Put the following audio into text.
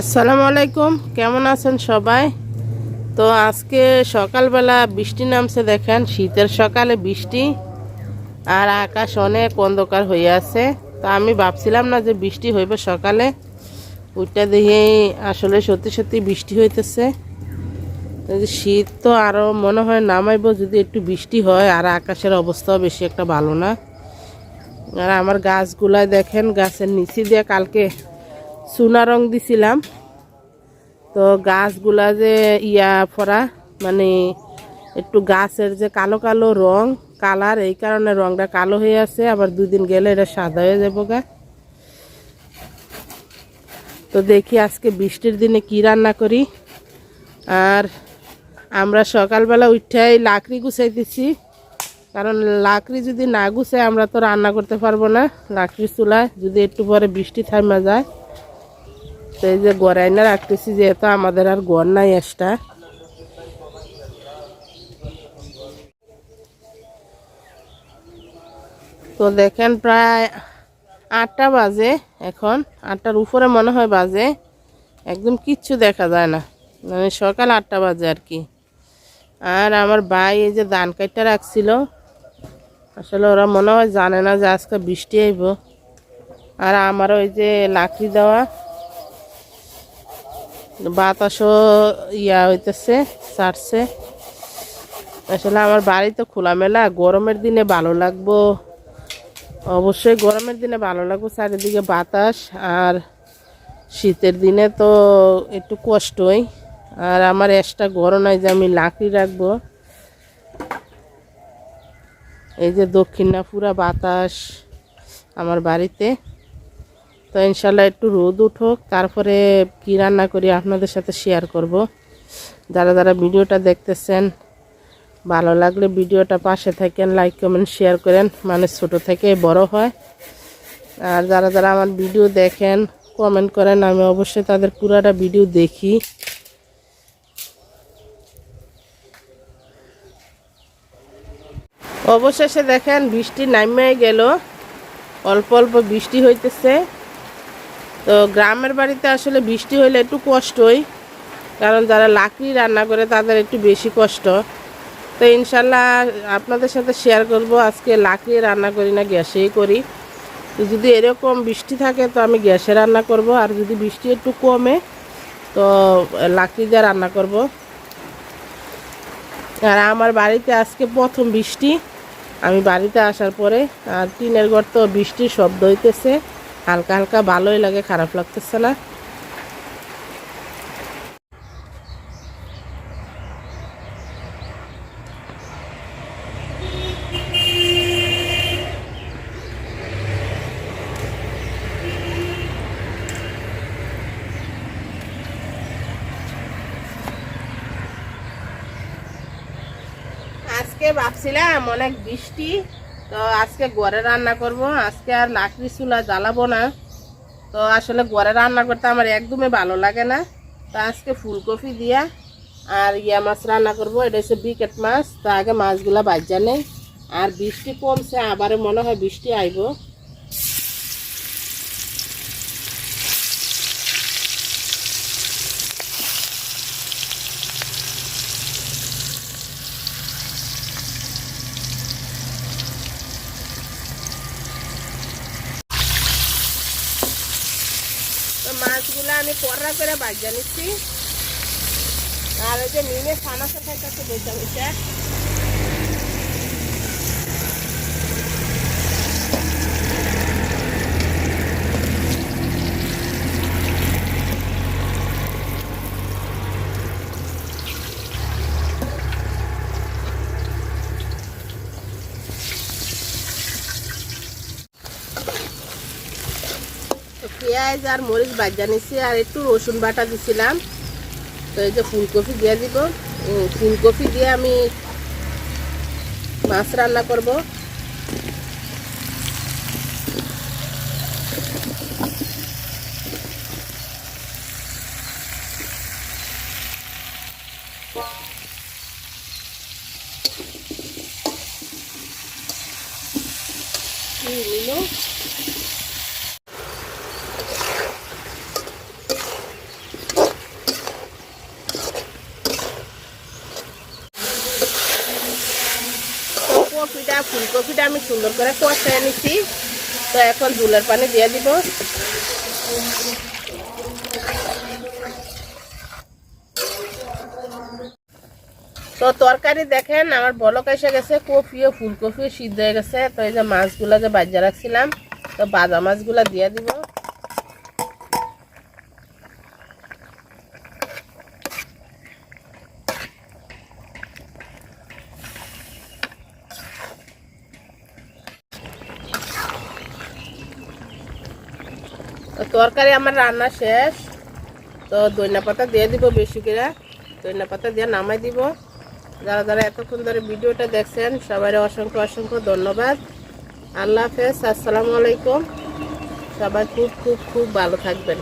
আসসালামু আলাইকুম, কেমন আছেন সবাই? তো আজকে সকালবেলা বৃষ্টি নামছে দেখেন, শীতের সকালে বৃষ্টি আর আকাশ অনেক অন্ধকার হয়ে আছে। তা আমি ভাবছিলাম না যে বৃষ্টি হইবে সকালে ওইটা দেখে আসলে সত্যি সত্যি বৃষ্টি হইতেছে। শীত তো আরও মনে হয় নামাইব যদি একটু বৃষ্টি হয়, আর আকাশের অবস্থাও বেশি একটা ভালো না। আর আমার গাছগুলায় দেখেন, গাছের নিচে দিয়ে কালকে চুনা রং দিছিলাম। তো গাছগুলা যে ইয়া ফরা মানে একটু গাছের যে কালো কালো রং, কালার, এই কারণে রংটা কালো হয়ে আছে। আবার দুদিন গেলে এটা সাদা হয়ে যাব গা। তো দেখি আজকে বৃষ্টির দিনে কি রান্না করি। আর আমরা সকালবেলা উঠাই লাকড়ি গুছাইতেছি কারণ লাকড়ি যদি না গুছাই আমরা তো রান্না করতে পারব না। লাকড়ির চুলায় যদি একটু পরে বৃষ্টি থামা যায়। তো এই যে গড়াই না রাখতেছি, যেহেতু আমাদের আর গড় নাই এক্সট্রা তো দেখেন প্রায় আটটা বাজে এখন। আটটার উপরে মনে হয় বাজে। একদম কিচ্ছু দেখা যায় না। মানে সকাল আটটা বাজে আর কি। আর আমার ভাই এই যে ধান কাটটা রাখছিল। আসলে ওরা মনে হয় জানে না যে আজকে বৃষ্টি আইব। আর আমার ওই যে লাকড়ি দেওয়া বাতাসও ইয়া হইতেছে, ছাড়ছে। আসলে আমার বাড়ি তো খোলামেলা, গরমের দিনে ভালো লাগবো। অবশ্যই গরমের দিনে ভালো লাগবো, চারিদিকে বাতাস আর শীতের দিনে তো একটু কষ্টই। আর আমার এক্সট্রা গরম নয় যে আমি লাকড়ি রাখব। এই যে দক্ষিণ না পুরা বাতাস আমার বাড়িতে। তো ইনশাল্লাহ একটু রোদ উঠুক, তারপরে কি রান্না করি আপনাদের সাথে শেয়ার করব। যারা যারা ভিডিওটা দেখতেছেন, ভালো লাগলে ভিডিওটা পাশে থাকেন লাইক কমেন্ট শেয়ার করেন। মানে ছোট থেকে বড় হয়। আর যারা যারা আমার ভিডিও দেখেন কমেন্ট করেন, আমি অবশ্যই তাদের পুরাটা ভিডিও দেখি। অবশেষে দেখেন বৃষ্টি নামিয়ে গেল। অল্প অল্প বৃষ্টি হইতেছে। তো গ্রামের বাড়িতে আসলে বৃষ্টি হইলে একটু কষ্টই, কারণ যারা লাকড়ি রান্না করে তাদের একটু বেশি কষ্ট। তো ইনশাল্লাহ আপনাদের সাথে শেয়ার করব, আজকে লাকড়ি রান্না করি না, গ্যাসেই করি। তো যদি এরকম বৃষ্টি থাকে তো আমি গ্যাসে রান্না করব, আর যদি বৃষ্টি একটু কমে তো লাকড়ি দিয়ে রান্না করব। আর আমার বাড়িতে আজকে প্রথম বৃষ্টি, আমি বাড়িতে আসার পরে আর টিনের ঘর তো বৃষ্টির শব্দ হইতেছে। হালকা হালকা ভালোই লাগে খারাপ লাগতেছে না। আজকে ভাবছিলাম অনেক বৃষ্টি তো আজকে ঘরে রান্না করব। আজকে আর লাকড়ি চুলা জ্বালাবো না। তো আসলে ঘরে রান্না করতে আমার একদমই ভালো লাগে না। তো আজকে ফুলকপি দিয়া আর ইয়া মাছ রান্না করব। এটা হচ্ছে বিকেট মাছ। তা আগে মাছগুলা বাজ্যা নেই। আর বৃষ্টি কমছে আবার মনে হয় বৃষ্টি আইব। মাছগুলো আমি পররা করে বাজ্যা নিচ্ছি। আর ওই যে নিমে ছানা খাইতেছে বসে বসে পেঁয়াজ আর মরিচ বাজা নিচ্ছি আর একটু রসুন বাটা দিছিলাম। তো এই যে ফুলকপি দিয়ে দিব। ফুলকপি দিয়ে আমি মাছ রান্না করব। কপিটা, ফুলকপিটা আমি সুন্দর করে কষায় নিছি। তো এখন জুলের পানি দিয়ে দিব। তো তরকারি দেখেন, আমার বলক এসে গেছে কপি ও ফুলকপিও সিদ্ধ হয়ে গেছে। তো এই যে মাছগুলো যে বাজিয়ে রাখছিলাম, তো বাজা মাছগুলো দিয়ে দিব। তো তরকারি আমার রান্না শেষ। তো দইনা পাতা দিয়ে দিব বেশি করে। দইনা পাতা দিয়ে নামাই দিব। যারা যারা এতক্ষণ ধরে ভিডিওটা দেখছেন, সবাই অসংখ্য অসংখ্য ধন্যবাদ। আল্লাহ হাফেজ, আসসালামু আলাইকুম। সবাই খুব খুব খুব ভালো থাকবেন।